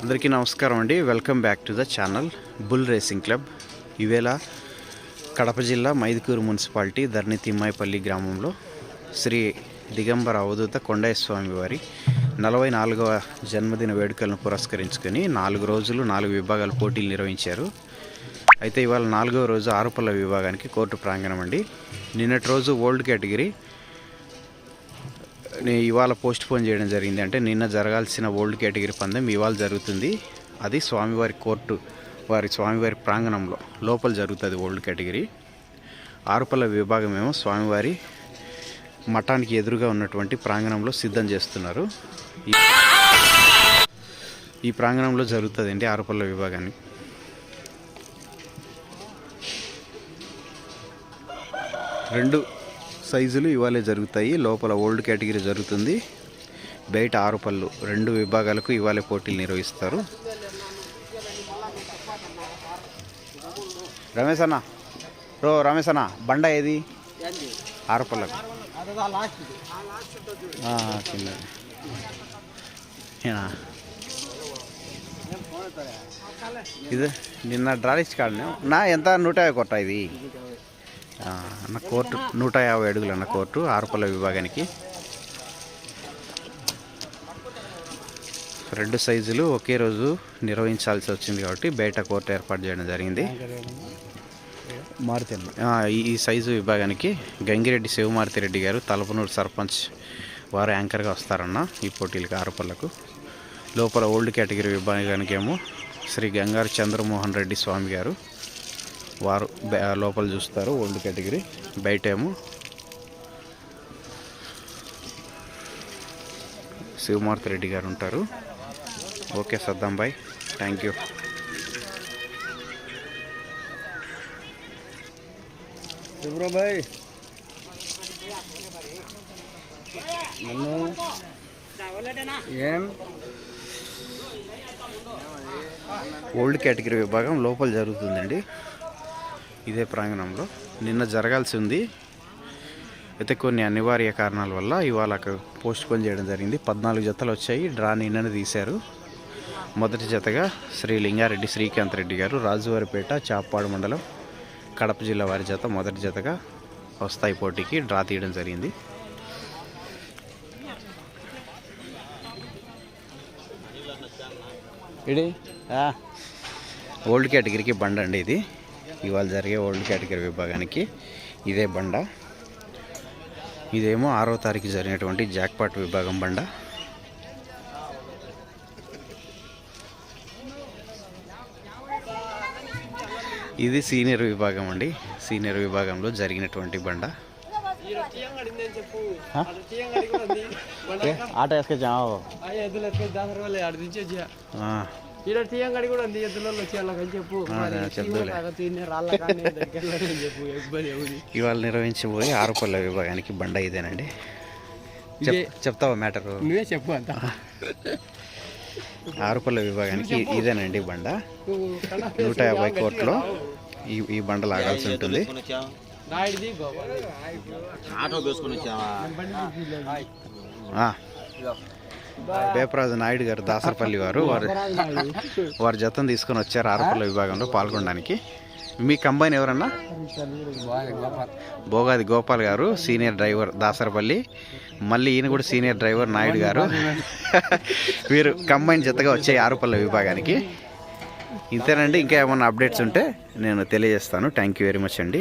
అందరికీ నమస్కారం అండి. Welcome back to the channel bull racing club ఈవేళ కడప జిల్లా మైదుకూరు మున్సిపాలిటీ ధర్ని తిమ్మాయిపల్లి గ్రామంలో శ్రీ దిగంబర అవధూత కొండయ్య స్వామి వారి నలభై నాలుగవ జన్మదిన వేడుకలను పురస్కరించుకొని నాలుగు రోజులు నాలుగు విభాగాల పోటీలు నిర్వహించారు. అయితే ఇవాళ నాలుగవ రోజు ఆరుపల్ల విభాగానికి కోర్టు ప్రాంగణం అండి. నిన్నటి రోజు ఓల్డ్ కేటగిరీ ఇవాళ పోస్ట్ పోన్ చేయడం జరిగింది. అంటే నిన్న జరగాల్సిన ఓల్డ్ కేటగిరీ పందెం ఇవాళ జరుగుతుంది. అది స్వామివారి కోర్టు వారి స్వామివారి ప్రాంగణంలో లోపల జరుగుతుంది ఓల్డ్ కేటగిరీ. ఆరుపల్ల విభాగం ఏమో స్వామివారి మఠానికి ఎదురుగా ఉన్నటువంటి ప్రాంగణంలో సిద్ధం చేస్తున్నారు. ఈ- ఈ ప్రాంగణంలో జరుగుతుందండి ఆరుపల్ల విభాగాన్ని. రెండు సైజులు ఇవాళే జరుగుతాయి. లోపల ఓల్డ్ కేటగిరీ జరుగుతుంది. బయట ఆరు పళ్ళు రెండు విభాగాలకు ఇవాళే పోటీలు నిర్వహిస్తారు. రమేష్ అన్న రో రమేష్ అన్న బండ ఏది? ఆరు పళ్ళకు. కింద. ఇది నిన్న డ్రాలిచ్ కాడనే. నా ఎంత? నూట యాభై కొట్ట ఇది. అన్న కోర్టు నూట యాభై అడుగులు అన్న కోర్టు ఆరుపల్ల విభాగానికి. రెండు సైజులు ఒకే రోజు నిర్వహించాల్సి వచ్చింది కాబట్టి బయట కోర్టు ఏర్పాటు చేయడం జరిగింది. ఈ- సైజు విభాగానికి గంగిరెడ్డి శివమారుతి రెడ్డి గారు తలపనూరు సర్పంచ్ వారు యాంకర్గా వస్తారన్న ఈ పోటీలకు ఆరుపల్లకు. లోపల ఓల్డ్ కేటగిరీ విభాగానికి ఏమో శ్రీ గంగారు చంద్రమోహన్ రెడ్డి స్వామి గారు వారు లోపల చూస్తారు ఓల్డ్ కేటగిరీ. బయట ఏమో శివమారుతి రెడ్డి గారు ఉంటారు. Okay Saddam bye. Thank you. నన్ను ఏం? ఓల్డ్ కేటగిరీ విభాగం లోపల జరుగుతుందండి. ఇదే ప్రాంగణంలో నిన్న జరగాల్సి ఉంది అయితే కొన్ని అనివార్య కారణాల వల్ల ఇవాళ పోస్ట్ పోన్ చేయడం జరిగింది. పద్నాలుగు జతలు వచ్చాయి. డ్రా నిన్ననే తీశారు. మొదటి జతగా శ్రీ లింగారెడ్డి శ్రీకాంత్ రెడ్డి గారు రాజువారిపేట చాప్పాడు మండలం కడప జిల్లా వారి జత మొదటి జతగా వస్తాయి పోటీకి డ్రా తీయడం జరిగింది. ఇది ఓల్డ్ కేటగిరీకి బండ అండి ఇది. ఇవాళ జరిగే ఓల్డ్ కేటగిరీ విభాగానికి ఇదే బండ. ఇదేమో ఆరో తారీఖు జరిగినటువంటి జాక్పాట్ విభాగం బండ. ఇది సీనియర్ విభాగం అండి. సీనియర్ విభాగంలో జరిగినటువంటి బండ. ఆట వేసుకొచ్చావు? కూడా ఉంది ఎద్దులలో వచ్చి వాళ్ళకని చెప్పు. ఇవాళ నిర్వహించబోయే ఆరుపల్ల విభాగానికి బండ ఇదేనండి. చెప్ ఇదే. చెప్తావా మ్యాటరు? నువ్వే చెప్పు అంత. ఆరుపల్ల విభాగానికి ఇదేనండి బండ. నూట యాభై కోట్లో. ఈ ఈ బండ లాగాల్సి ఉంటుంది. నాయుడిది గోపాల్ ఆటో పేపరాజు నాయుడు గారు దాసరపల్లి వారు వారు వారి జతం తీసుకొని వచ్చారు ఆరుపల్ల విభాగంలో పాల్గొనడానికి. మీ కంబైన్ ఎవరన్నా? భోగాది గోపాల్ గారు సీనియర్ డ్రైవర్ దాసరపల్లి మళ్ళీ ఈయన కూడా సీనియర్ డ్రైవర్ నాయుడు గారు. వీరు కంబైన్ జతగా వచ్చే ఆరుపల్ల విభాగానికి. ఇంతేనండి ఇంకా ఏమైనా అప్డేట్స్ ఉంటే నేను తెలియజేస్తాను. థ్యాంక్ యూ వెరీ మచ్ అండి.